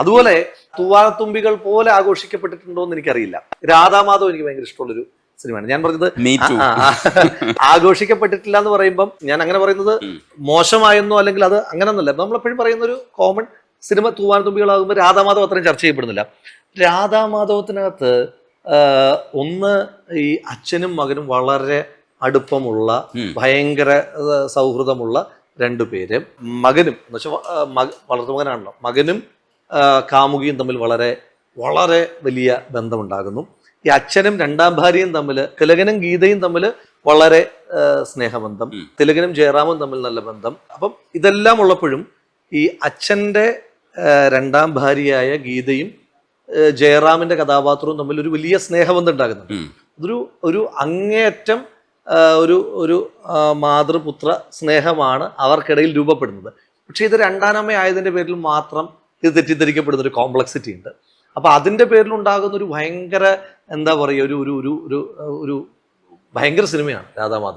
അതുപോലെ തൂവാനത്തുമ്പികൾ പോലെ ആഘോഷിക്കപ്പെട്ടിട്ടുണ്ടോ എന്ന് എനിക്കറിയില്ല. രാധാമാധവ് എനിക്ക് ഭയങ്കര ഇഷ്ടമുള്ളൊരു സിനിമയാണ്. ഞാൻ പറഞ്ഞത് ആഘോഷിക്കപ്പെട്ടിട്ടില്ല എന്ന് പറയുമ്പം ഞാൻ അങ്ങനെ പറയുന്നത് മോശമായെന്നോ അല്ലെങ്കിൽ അത് അങ്ങനെ അങ്ങനെയൊന്നുമല്ല നമ്മളെപ്പോഴും പറയുന്ന ഒരു കോമൺ സിനിമ തൂവാനത്തുമ്പികളാകുമ്പോൾ രാധാമാധവ് അത്രയും ചർച്ച ചെയ്യപ്പെടുന്നില്ല. രാധാമാധവത്തിനകത്ത് ഒന്ന് ഈ അച്ഛനും മകനും വളരെ അടുപ്പമുള്ള ഭയങ്കര സൗഹൃദമുള്ള രണ്ടു പേര്. മകനും എന്ന് വെച്ചാൽ വളർത്തുമകനാണല്ലോ. മകനും കാമുകിയും തമ്മിൽ വളരെ വളരെ വലിയ ബന്ധമുണ്ടാകുന്നു. ഈ അച്ഛനും രണ്ടാം ഭാര്യയും തമ്മിൽ തിലകനും ഗീതയും തമ്മിൽ വളരെ സ്നേഹബന്ധം. തിലകനും ജയറാമും തമ്മിൽ നല്ല ബന്ധം. അപ്പം ഇതെല്ലാം ഉള്ളപ്പോഴും ഈ അച്ഛന്റെ രണ്ടാം ഭാര്യയായ ഗീതയും ജയറാമിന്റെ കഥാപാത്രവും തമ്മിൽ ഒരു വലിയ സ്നേഹബന്ധം ഉണ്ടാകുന്നുണ്ട്. അതൊരു ഒരു അങ്ങേയറ്റം ഒരു ഒരു മാതൃപുത്ര സ്നേഹമാണ് അവർക്കിടയിൽ രൂപപ്പെടുന്നത്. പക്ഷേ ഇത് രണ്ടാനമ്മ ആയതിന്റെ പേരിൽ മാത്രം ഇത് തെറ്റിദ്ധരിക്കപ്പെടുന്ന ഒരു കോംപ്ലക്സിറ്റി ഉണ്ട്. അപ്പോൾ അതിന്റെ പേരിൽ ഉണ്ടാകുന്ന ഒരു ഭയങ്കര എന്താ പറയുക ഒരു ഒരു ഒരു ഒരു ഭയങ്കര സിനിമയാണ് രാധാമാധവ്.